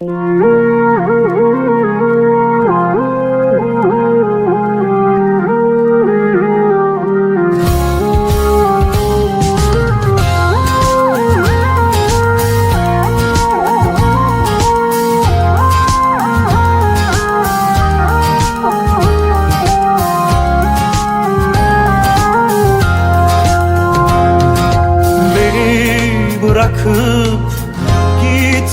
Beni bırakıp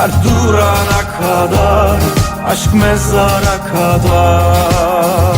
Kar durana kadar Aşk mezara kadar